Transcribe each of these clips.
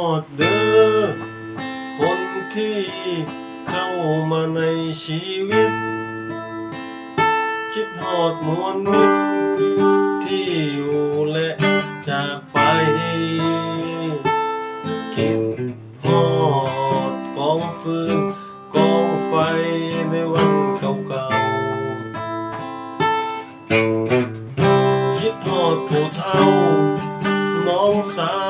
อดเด้อคนที่เข้ามาในชีวิต คิดฮอดมวลมิตรที่อยู่และจากไป คิดฮอดกองฟืนกองไฟในวันเก่าๆคิดฮอดผู้เฒ่าน้องสาว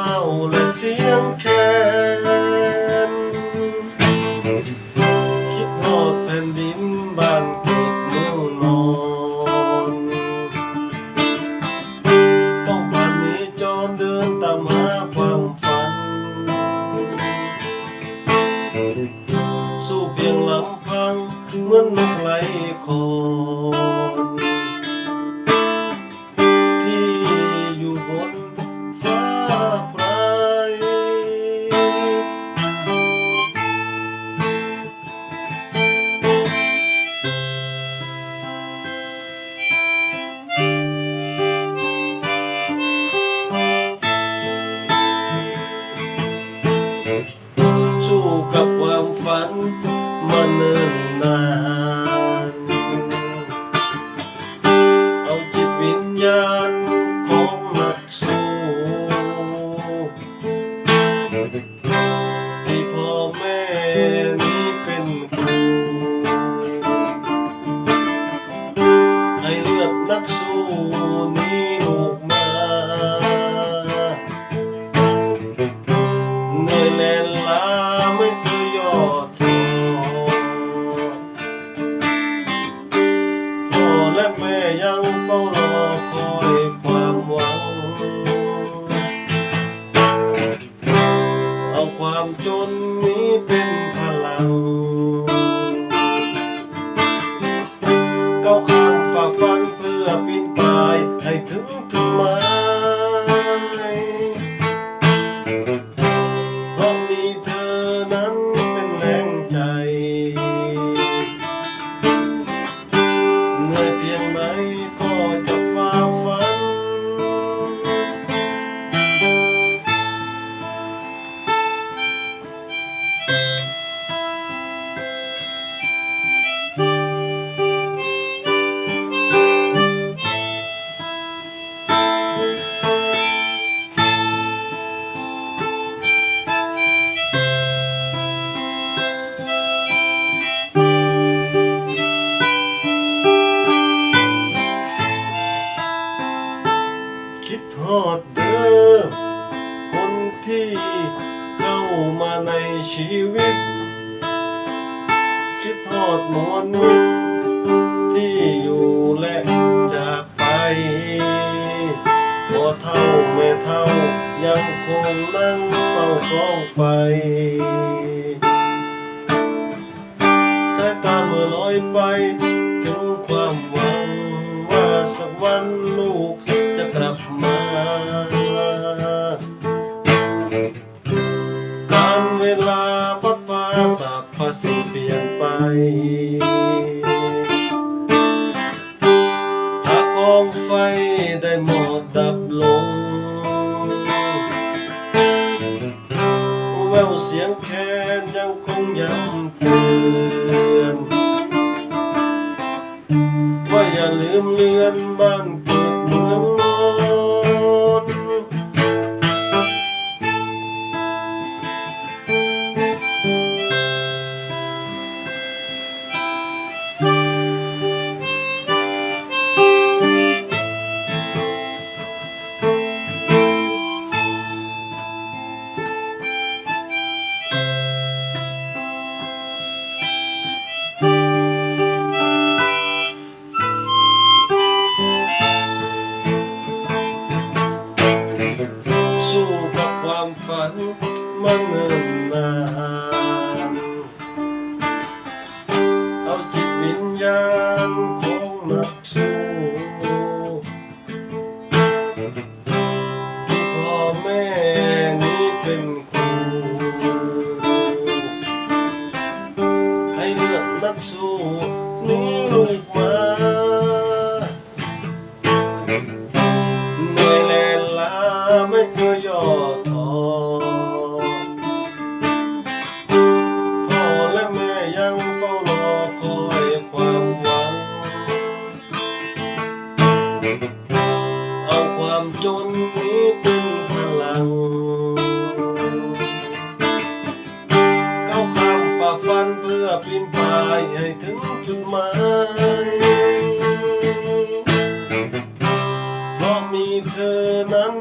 เป็นพลังก้าวข้ามฝ่าฟันเพื่อปีนป่ายให้ถึงจุดหมายเพราะมีเธอนั้น ที่เข้ามาในชีวิต คิดฮอดมวลมิตรที่อยู่และจากไปพอเท่าแม่เท่ายังคงนั่งเฝ้ากองไฟสายตาเมื่อลอยไป ถึงความหวังว่าสักวันลูก ไฟได้หมดดับลง แววเสียงแคนยังคงย้ำเตือนว่าอย่าลืมเลือนบ้านเกิดเมือง จิตวิญญาณของนักสู้พ่อแม่นี้เป็นครูให้เลือกนักสู้นี้ลูกมา ฟันเพื่อปีนป่ายให้ถึงจุดหมายเพราะมีเธอนั้น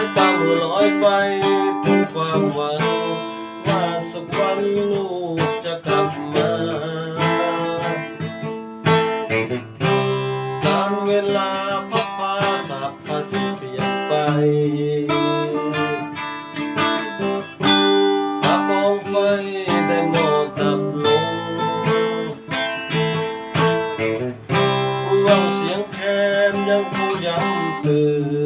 ายตามือลอยไปถึงความหวัง ว่าสักวันลูกจะกลับมา การเวลาพับพาสับพาสิเปลี่ยนไปตากองไฟได้หมอดับลงเสียงแคนยังคงย้ำเตือน